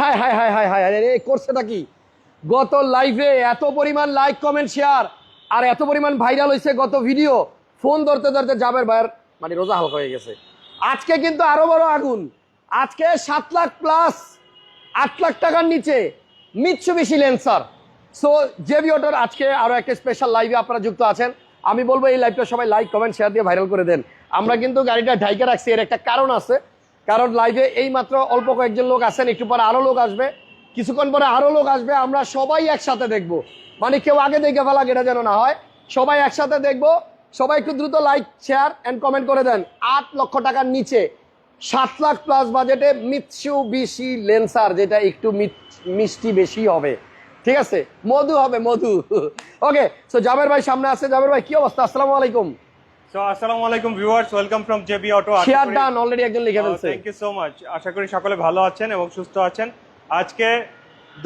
Hi hi hi hi hi আরে, এই করছেটা কি? গত লাইভে এত পরিমাণ লাইক কমেন্ট শেয়ার আর এত পরিমাণ ভাইরাল হয়েছে গত ভিডিও ফোন ধরতে ধরতে জাবের ভাইয়ের মানে রোজা হালকা হয়ে গেছে। আজকে কিন্তু আরও বড় আগুন। আজকে সাত লাখ প্লাস আট লাখ টাকার নিচে মিৎসুবিশি লেন্সার সো জেবি অটোর আজকে আরও একটা স্পেশাল লাইভে আপনারা যুক্ত আছেন, আমি বলব এই লাইভটা সবাই লাইক কমেন্ট শেয়ার দিয়ে ভাইরাল করে দেন। আমরা কিন্তু গাড়িটা ঢাইকে রাখছি, এর একটা কারণ আছে। কারণ লাইভে এই মাত্র অল্প কয়েকজন লোক আছেন, একটু পরে আরও লোক আসবে। কিছুক্ষণ পরে আরও লোক আসবে, আমরা সবাই একসাথে দেখব। মানে কেউ আগে দেখে ফেলা এটা যেন না হয়। সবাই একসাথে দেখব। সবাই একটু দ্রুত লাইক শেয়ার অ্যান্ড কমেন্ট করে দেন। আট লক্ষ টাকার নিচে সাত লাখ প্লাস বাজেটে মিৎসু বিশি লেন্সার যেটা একটু মিষ্টি বেশি হবে। ঠিক আছে? মধু হবে, মধু। ওকে সো জাবের ভাই সামনে আছে। জাবের ভাই, কি অবস্থা? আসসালামু আলাইকুম। সো আসসালামু আলাইকুম viewers welcome from JB Auto share done already একজন লিখে ফেলছে। থ্যাংক ইউ সো মাচ আশা করি সকলে ভালো আছেন এবং সুস্থ আছেন। আজকে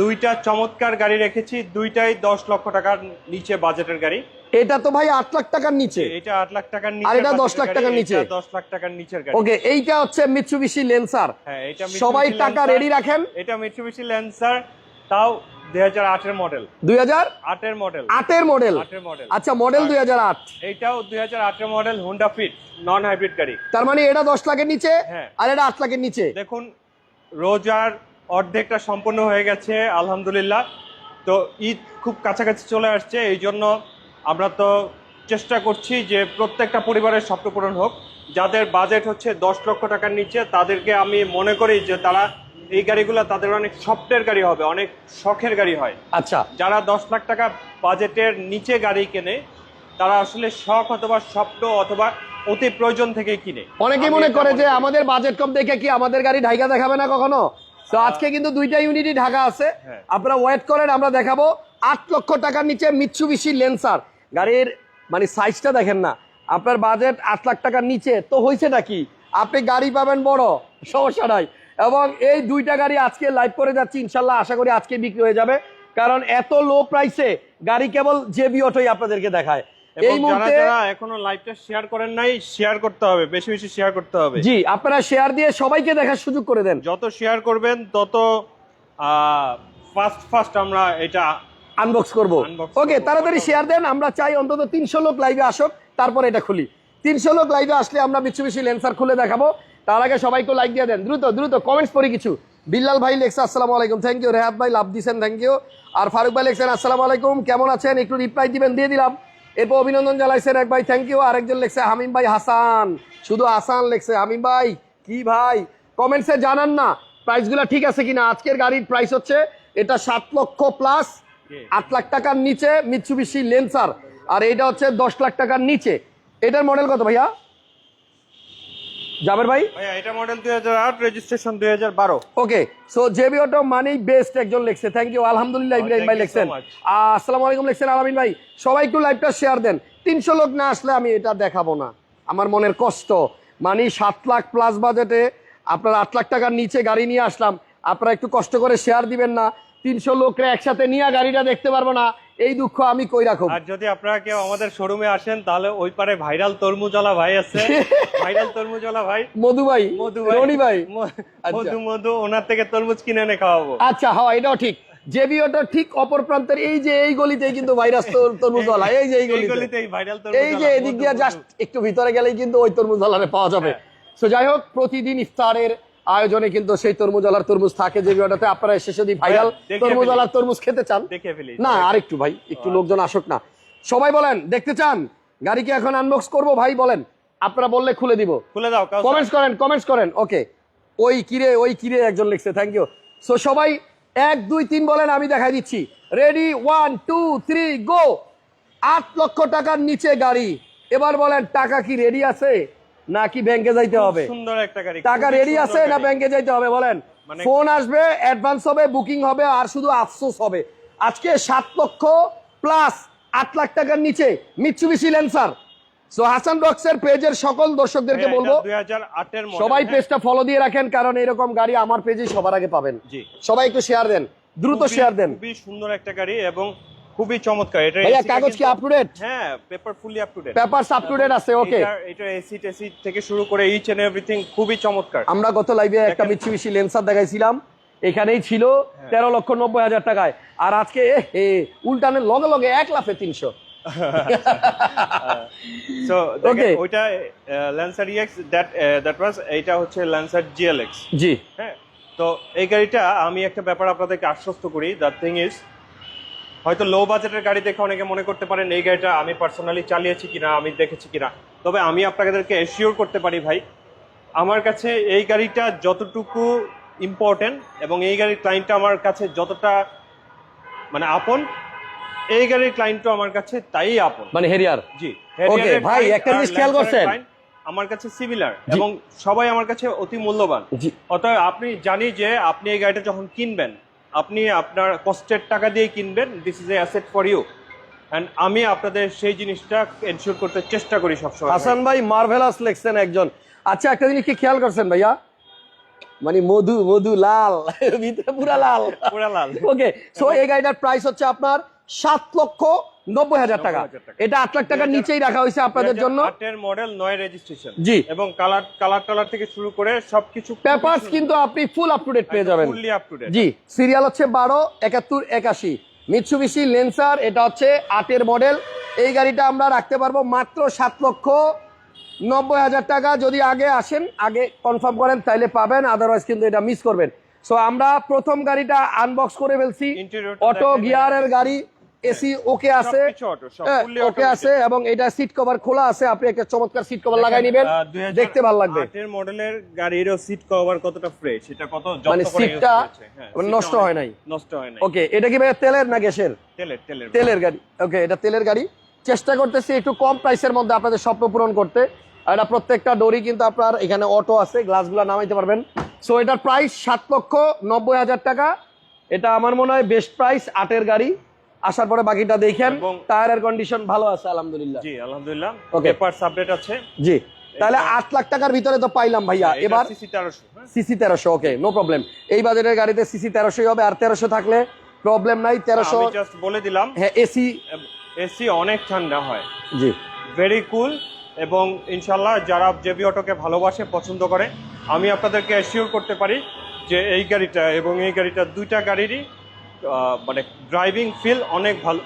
দুইটা চমৎকার গাড়ি রেখেছি দুইটাই দশ লক্ষ টাকার নিচে বাজেটের গাড়ি। এটা তো ভাই আট লাখ টাকার নিচে। এটা আট লাখ টাকার আর নিচে এটা 10 লাখ টাকার নিচে। দশ লাখ টাকার নিচের গাড়ি। ওকে এইটা হচ্ছে মিৎসুবিশি লেন্সার হ্যাঁ এটা সবাই টাকা রেডি রাখেন। এটা মিটসুবিশি ল্যান্সার তাও দুই হাজার আটের মডেল। দুই হাজার আটের মডেল। আটের মডেল? আটের মডেল। আচ্ছা মডেল দুই হাজার আট। এইটাও দুই হাজার আটের মডেল নন হাইব্রিড গাড়ি। তার মানে এটা লাখের নিচে হ্যাঁ। আর এটা লাখের নিচে? দেখুন রোজার অর্ধেকটা সম্পূর্ণ হয়ে গেছে আলহামদুলিল্লাহ। তো ঈদ খুব কাছাকাছি চলে আসছে এই জন্য আমরা তো চেষ্টা করছি যে প্রত্যেকটা পরিবারের স্বপ্ন পূরণ হোক। যাদের বাজেট হচ্ছে দশ লক্ষ টাকার নিচে তাদেরকে আমি মনে করি যে তারা এই গাড়িগুলো তাদের অনেক সফটের গাড়ি হবে অনেক শখের গাড়ি হয়। আচ্ছা। যারা দশ লাখ টাকা বাজেটের নিচে গাড়ি কেনে তারা আসলে শখ অথবা স্বপ্ন অথবা অতি প্রয়োজন থেকে কিনে। অনেকে মনে করে যে আমাদের বাজেট কম দেখে কি আমাদের গাড়ি ঢাকা দেখাবে না কখনো? তো আজকে কিন্তু দুইটা ইউনিটই ঢাকা আছে। হ্যাঁ। আপনারা ওয়েট করেন আমরা দেখাবো। আট লক্ষ টাকার নিচে মিৎসুবিশি লেন্সার গাড়ির মানে সাইজটা দেখেন না। আপনার বাজেট আট লাখ টাকার নিচে। তো হয়েছেটা কি? আপনি গাড়ি পাবেন বড় সমস্যা নাই। এবং এই দুইটা গাড়ি আজকে লাইভ করে যাচ্ছি ইনশাল্লাহ আশা করি আজকে বিক্রি হয়ে যাবে। কারণ এত লো প্রাইসে গাড়ি কেবল জেবি অটোই আপনাদেরকে দেখায়। এই মুহূর্তে এখনও লাইভটা শেয়ার করেন নাই শেয়ার করতে হবে বেশি বেশি শেয়ার করতে হবে। জি আপনারা শেয়ার দিয়ে সবাইকে দেখার সুযোগ করে দেন। যত শেয়ার করবেন তত ফাস্ট ফাস্ট আমরা এটা আনবক্স করব। ওকে তাড়াতাড়ি শেয়ার দেন আমরা চাই অন্তত তিনশো লোক লাইভে আসুক তারপরে এটা খুলি। তিনশো লোক লাইভে আসলে আমরা মিৎসুবিশি লেন্সার খুলে দেখাবো। তার আগে সবাইকে লাইক দিয়ে দেন। দ্রুত দ্রুত কমেন্টস পড়ি কিছু। বিল্লাল ভাই লেখছে, আসসালামু আলাইকুম থ্যাংক ইউ রেহাত ভাই, লাভ দিছেন থ্যাংক ইউ আর ফারুক ভাই লেখছেন, আসসালামু আলাইকুম, কেমন আছেন? একটু রিপ্লাই দিবেন, দিয়ে দিলাম। এরপর অভিনন্দন জানাইছেন এক ভাই থ্যাংক ইউ আরেকজন লেখছে, হামিম ভাই, হাসান। শুধু হাসান লেখছে, হামিম ভাই, কি ভাই? কমেন্টসে জানান না প্রাইসগুলো ঠিক আছে কিনা? আজকের গাড়ির প্রাইস হচ্ছে, এটা সাত লক্ষ প্লাস আট লাখ টাকার নিচে মিৎসুবিশি লেন্সার আর এটা হচ্ছে দশ লাখ টাকার নিচে। এটার মডেল কত ভাইয়া? জাবের ভাই? এটা মডেল দুই হাজার আট রেজিস্ট্রেশন দুই হাজার বারো। ওকে সো জেবি অটো মানেই বেস্ট একজন লিখছে। থ্যাংক ইউ আলহামদুলিল্লাহ Oh, ইব্রাহিম ভাই লিখছেন। আসসালামু আলাইকুম লিখছেন আলামিন ভাই। সবাই একটু লাইভটা শেয়ার দেন। তিনশো লোক না আসলে আমি এটা দেখাবো না। আমার মনের কষ্ট। মানে সাত লাখ প্লাস বাজেটে আপনার আট লাখ টাকার নিচে গাড়ি নিয়ে আসলাম। আপনারা একটু কষ্ট করে শেয়ার দিবেন না। তিনশো লোকরে একসাথে নিয়ে গাড়িটা দেখতে পারব না। এই দুঃখ আমি কই রাখো আর যদি আপনারা কেউ আমাদের শোরুমে আসেন তাহলে ওই পারে ভাইরাল তরমুজওয়ালা ভাই আছে। ভাইরাল তরমুজওয়ালা ভাই? মধু ভাই মধু ভাই। রনি ভাই। আচ্ছা। মধু মধু ওনার থেকে তরমুজ কিনে এনে খাওয়াবো। আচ্ছা হ্যাঁ এটাও ঠিক। জেবি অটো ঠিক অপর প্রান্তের এই যে এই গলিতেই কিন্তু ভাইরাস তরমুজওয়ালা এই যে এই গলিতে। এই যে এদিক দিয়ে জাস্ট একটু ভিতরে গেলেই কিন্তু ওই তরমুজ আলারে পাওয়া যাবে। তো যাই হোক প্রতিদিন ইফতারের আয়োজনে কিন্তু সেই তরমুজ আলার তরমুজ থাকে যে বিয়েটাতে আপনারা এসে যদি ভাইরাল তরমুজ আলার তরমুজ খেতে চান না আরেকটু ভাই একটু লোকজন আসুক না। সবাই বলেন দেখতে চান? গাড়ি কি এখন আনবক্স করব ভাই বলেন। আপনারা বললে খুলে দিব। খুলে দাও কমেন্টস করেন কমেন্টস করেন ওকে। ওই কিরে ওই কিরে একজন লিখছে থ্যাংক ইউ সো সবাই এক দুই তিন বলেন আমি দেখাই দিচ্ছি। Ready one two three go আট লক্ষ টাকার নিচে গাড়ি। এবার বলেন টাকা কি রেডি আছে? নাকি ব্যাংকে যাইতে হবে? সুন্দর একটা গাড়ি টাকা রেডি আছে না ব্যাংকে যাইতে হবে বলেন? মানে- ফোন আসবে অ্যাডভান্স হবে বুকিং হবে আর শুধু আফসোস হবে। আজকে সাত লক্ষ প্লাস আট লাখ টাকার নিচে মিৎসুবিশি ল্যান্সার সো হাসান বক্সের পেজের সকল দর্শকদেরকে বলব এটা 2008 এর model, সবাই হ্যাঁ? পেজটা ফলো দিয়ে রাখেন কারণ এরকম গাড়ি আমার পেজে সবার আগে পাবেন। সবাই একটু শেয়ার দেন দ্রুত শেয়ার দেন। খুবই সুন্দর একটা গাড়ি এবং খুবই চমৎকার। এটা ভাইয়া কাগজ কি আপ টু ডেট হ্যাঁ paper fully up to date papers up to date আছে ওকে এটা এসি টেসি থেকে শুরু করে ইচ এন্ড এভরিথিং খুবই চমৎকার। আমরা গত লাইভে একটা। মিৎসুবিশি লেন্সার দেখাইছিলাম। এখানেই ছিল হ্যাঁ। তেরো লক্ষ নব্বই হাজার টাকায়। আর আজকে এ উল্টানের লগে লগে এক লাফে তিনশো। So Okay. ওইটা Lancer EX that that was এইটা হচ্ছে ল্যান্সার জিএলএক্স জি। হ্যাঁ তো এই গাড়িটা আমি একটা ব্যাপার আপনাদেরকে আশ্বস্ত করি। দ্য থিং ইজ হয়তো লো বাজেটের গাড়ি দেখে অনেকে মনে করতে পারেন এই গাড়িটা আমি পার্সোনালি চালিয়েছি কিনা আমি দেখেছি কিনা? তবে আমি আপনাদেরকে এশিওর করতে পারি ভাই আমার কাছে এই গাড়িটা যতটুকু ইম্পর্টেন্ট এবং এই গাড়ির ক্লায়েন্টটা আমার কাছে যতটা মানে আপন এই গাড়ির ক্লায়েন্টও আমার কাছে তাই আপন। মানে হেরিয়ার জি Harrier-এর ভাই, একটা জিনিস খেয়াল করছেন? আমার কাছে সিমিলার এবং সবাই আমার কাছে অতি মূল্যবান। অতএব আপনি জানি যে আপনি এই গাড়িটা যখন কিনবেন আপনি আপনার কষ্টের টাকা দিয়ে কিনবেন this is a asset for you and আমি আপনাদের সেই জিনিসটা এনশিওর করতে চেষ্টা করি সবসময়। হাসান ভাই মার্ভেলাস লেখছেন একজন। আচ্ছা একটা জিনিস কি খেয়াল করছেন ভাইয়া? মানে মধু মধু লাল ভিতরে পুরা লাল। পুরা লাল। ওকে সো এই গাড়িটার প্রাইস হচ্ছে আপনার সাত লক্ষ নব্বই হাজার টাকা। এটা আট লাখ টাকার নিচেই রাখা হয়েছে আপনাদের জন্য। মডেল নয় রেজিস্ট্রেশন জি। এবং কালার কালার টালার থেকে শুরু করে সবকিছু পেপারস কিন্তু আপনি ফুল আপ টু ডেট পেয়ে যাবেন। Fully up to date G serial হচ্ছে বারো একাত্তর একাশি। মিৎসুবিশি লেন্সার এটা হচ্ছে আটের মডেল এই গাড়িটা আমরা রাখতে পারব মাত্র সাত লক্ষ নব্বই হাজার টাকা। যদি আগে আসেন আগে কনফার্ম করেন তাইলে পাবেন আদারওয়াইজ কিন্তু এটা মিস করবেন। সো আমরা প্রথম গাড়িটা আনবক্স করে ফেলছি। অটো গিয়ারের গাড়ি। এসি ওকে আছে হ্যাঁ, ওকে আছে এবং এটা সিট কভার খোলা আছে আপনি একটা চমৎকার সিট কভার লাগাই নেবেন দেখতে ভালো লাগবে। আটের মডেলের গাড়ির সিট কভার কতটা ফ্রেশ এটা কত যত্ন মানে সিটটা হ্যাঁ, মানে নষ্ট হয় নাই। নষ্ট হয় নাই। ওকে এটা কি ভাই তেলের না গ্যাসের? তেলের তেলের তেলের গাড়ি। ওকে এটা তেলের গাড়ি। চেষ্টা করতেছি একটু কম প্রাইসের মধ্যে আপনাদের স্বপ্ন পূরণ করতে। আর এটা প্রত্যেকটা ডোরি কিন্তু আপনার এখানে অটো আছে গ্লাসগুলো নামাইতে পারবেন। সো এটার প্রাইস সাত লক্ষ নব্বই হাজার টাকা। এটা আমার মনে হয় বেস্ট প্রাইস আটের গাড়ি। আসার পরে বাকিটা দেখেন টায়ারের কন্ডিশন ভালো আছে আলহামদুলিল্লাহ। জি আলহামদুলিল্লাহ। Okay. পেপারস আপডেট আছে। জি তাহলে আট লাখ টাকার ভিতরে তো পাইলাম ভাইয়া। এবার সিসি 1300 হ্যাঁ। সিসি তেরোশো ওকে নো প্রবলেম এই বাজেটের গাড়িতে সিসি তেরোশোই হবে আর তেরোশো থাকলে প্রবলেম নাই তেরোশো আমি জাস্ট বলে দিলাম। হ্যাঁ এসি এসি অনেক ঠান্ডা হয়। জি। ভেরি কুল এবং ইনশাল্লাহ যারা জেবি অটোকে ভালোবাসে পছন্দ করে আমি আপনাদেরকে অ্যাসিওর করতে পারি যে এই গাড়িটা এবং এই গাড়িটা দুইটা গাড়িরই মানে ড্রাইভিং ফিল অনেক ভালো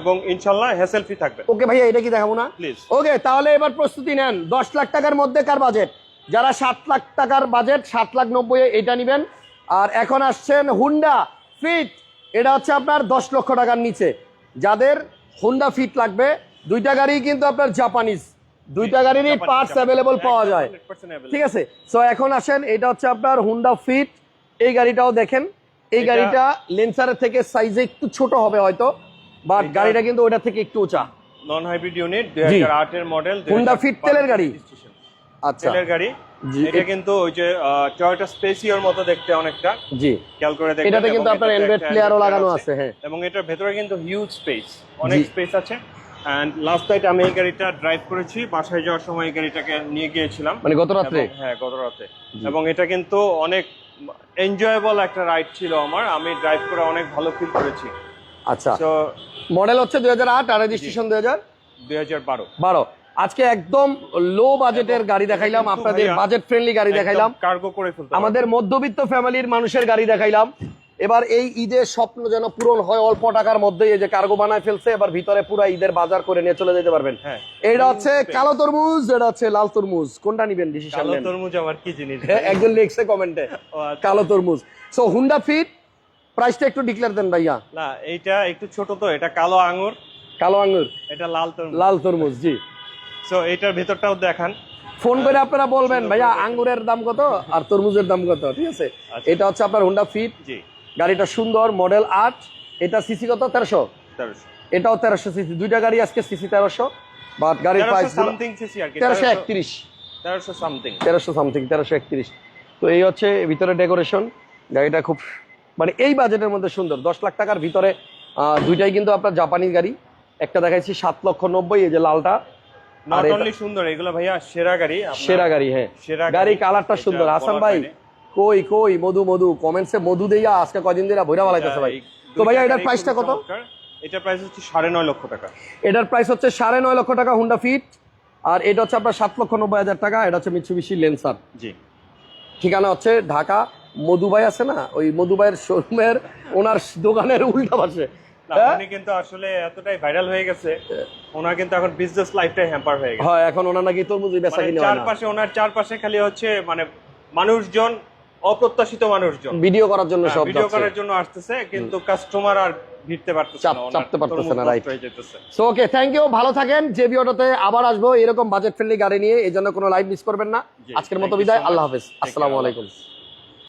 এবং ইনশাল্লাহ হ্যাসেল ফ্রি থাকবে। ওকে ভাইয়া এটা কি দেখাবো না? প্লিজ ওকে তাহলে এবার প্রস্তুতি নেন। দশ লাখ টাকার মধ্যে কার বাজেট যারা সাত লাখ টাকার বাজেট সাত লাখ নব্বই এটা নেবেন। আর এখন আসছেন হুন্ডা ফিট এটা হচ্ছে আপনার দশ লক্ষ টাকার নিচে। যাদের হুন্ডা ফিট লাগবে দুইটা গাড়ি কিন্তু আপনার জাপানিজ দুইটা গাড়িরই পার্টস অ্যাভেলেবল পাওয়া যায়। ঠিক আছে? সো এখন আসেন এটা হচ্ছে আপনার হুন্ডা ফিট এই গাড়িটাও দেখেন। এই গাড়িটা লেন্সারের থেকে সাইজে একটু ছোট হবে হয়তো বাট গাড়িটা কিন্তু ওটা থেকে একটু উঁচা। নন হাইব্রিড ইউনিট দুই হাজার আটের মডেল Honda Fit তেলের গাড়ি? আচ্ছা। তেলের গাড়ি। এটা কিন্তু ওই যে টয়োটা স্পেসিওর মতো দেখতে অনেকটা। জি। খেয়াল করে দেখবেন এটাতে কিন্তু আপনার অ্যান্ড্রয়েড প্লেয়ারও লাগানো আছে। হ্যাঁ। এবং এটার ভেতরে কিন্তু হিউজ স্পেস অনেক স্পেস আছে। এন্ড লাস্ট নাইট আমি এই গাড়িটা ড্রাইভ করেছি বাসায় যাওয়ার সময় এই গাড়িটাকে নিয়ে গিয়েছিলাম। মানে গত এবং- হ্যাঁ গত রাতে। এবং এটা কিন্তু অনেক এনজয়েবল একটা রাইড ছিল আমার। আমি ড্রাইভ করে অনেক ভালো ফিল করেছি। আচ্ছা। তো মডেল হচ্ছে দুই হাজার আট আর রেজিস্ট্রেশন দুই হাজার? দুই হাজার বারো। বারো। আজকে একদম লো বাজেটের গাড়ি দেখাইলাম আপনাদের বাজেট ফ্রেন্ডলি গাড়ি দেখাইলাম। কার্গো করে ফেলতে আমাদের মধ্যবিত্ত ফ্যামিলির মানুষের গাড়ি দেখাইলাম। এবার এই ঈদের স্বপ্ন যেন পূরণ হয় অল্প টাকার মধ্যে এই যে কার্গো বানায় ফেলছে এবার ভিতরে পুরো ঈদের বাজার করে নিয়ে চলে যেতে পারবেন। হ্যাঁ। এটা হচ্ছে কালো তরমুজ এটা হচ্ছে লাল তরমুজ। কোনটা নিবেন ডিসিশন কালো তরমুজ আবার কি জিনিস? একজন লিখছে কমেন্টে। আচ্ছা। কালো তরমুজ। সো হুন্ডা ফিট প্রাইসটা একটু ডিক্লেয়ার দেন ভাইয়া। না এইটা একটু ছোট তো এটা কালো আঙ্গুর কালো আঙ্গুর এটা লাল তরমুজ। লাল তরমুজ জি। সো এটার ভেতরটাও দেখান। ফোন করে আপনারা বলবেন ভাইয়া আঙ্গুরের দাম কত আর তরমুজের দাম কত? ঠিক আছে? আচ্ছা। এটা হচ্ছে আপনার হুন্ডা ফিট জি। গাড়িটা সুন্দর মডেল আট। এটা সিসি কত? তেরোশো? এটাও তেরোশো সিসি দুইটা গাড়ি আজকে সিসি তেরোশো বাট গাড়ির প্রাইস তেরোশো একত্রিশ। তেরোশো সামথিং তেরোশো সামথিং তেরোশো একত্রিশ। তো এই হচ্ছে ভিতরে ডেকোরেশন গাড়িটা খুব মানে এই বাজেটের মধ্যে সুন্দর। দশ লাখ টাকার ভিতরে দুইটাই কিন্তু আপনার জাপানি গাড়ি। একটা দেখাইছি সাত লক্ষ নব্বই এই যে লালটা। সুন্দর এগুলো ভাইয়া সেরা গাড়ি সেরা গাড়ি হ্যাঁ। গাড়ি। কালারটা সুন্দর। হাসান বলার ভাই। কই কই মধু মধু কমেন্টসে মধু দেইয়া আজকে কদিন ধরে ভৈরা বালাইতেছে ভাই? তো ভাইয়া এটার প্রাইসটা কত? এটার প্রাইস হচ্ছে সাড়ে নয় লক্ষ টাকা। এটার প্রাইস হচ্ছে সাড়ে নয় লক্ষ টাকা হুন্ডা ফিট আর এটা হচ্ছে আপনার সাত লক্ষ নব্বই হাজার টাকা এটা হচ্ছে মিৎসুবিশি লেন্সার জি। ঠিকানা হচ্ছে ঢাকা মধুবাই আছে না? ওই মধুবাইয়ের শোরুমের ওনার দোকানের উল্টা পাশে। হ্যাঁ? উনি কিন্তু আসলে এতটাই ভাইরাল হয়ে গেছে ওনার কিন্তু এখন বিজনেস লাইফটাই হ্যাম্পার হয়ে গেছে। হয় এখন ওনার নাকি তরমুজি বেচা মানে কিনে চারপাশে ওনার চারপাশে খালি হচ্ছে মানে মানুষজন অপ্রত্যাশিত মানুষজন। ভিডিও করার জন্য সব ভিডিও করার জন্য আসতেছে কিন্তু কাস্টমার আর ভিড়তে পারতেছে না চাপতে পারতেছে না. হয়ে যেতেছে সো ওকে থ্যাংক ইউ ভালো থাকেন জেবি অটোতে আবার আসব এরকম বাজেট ফ্রেন্ডলি গাড়ি নিয়ে এই জন্য কোনো লাইভ মিস করবেন না। আজকের মতো বিদায় আল্লাহ হাফেজ আসসালামু আলাইকুম।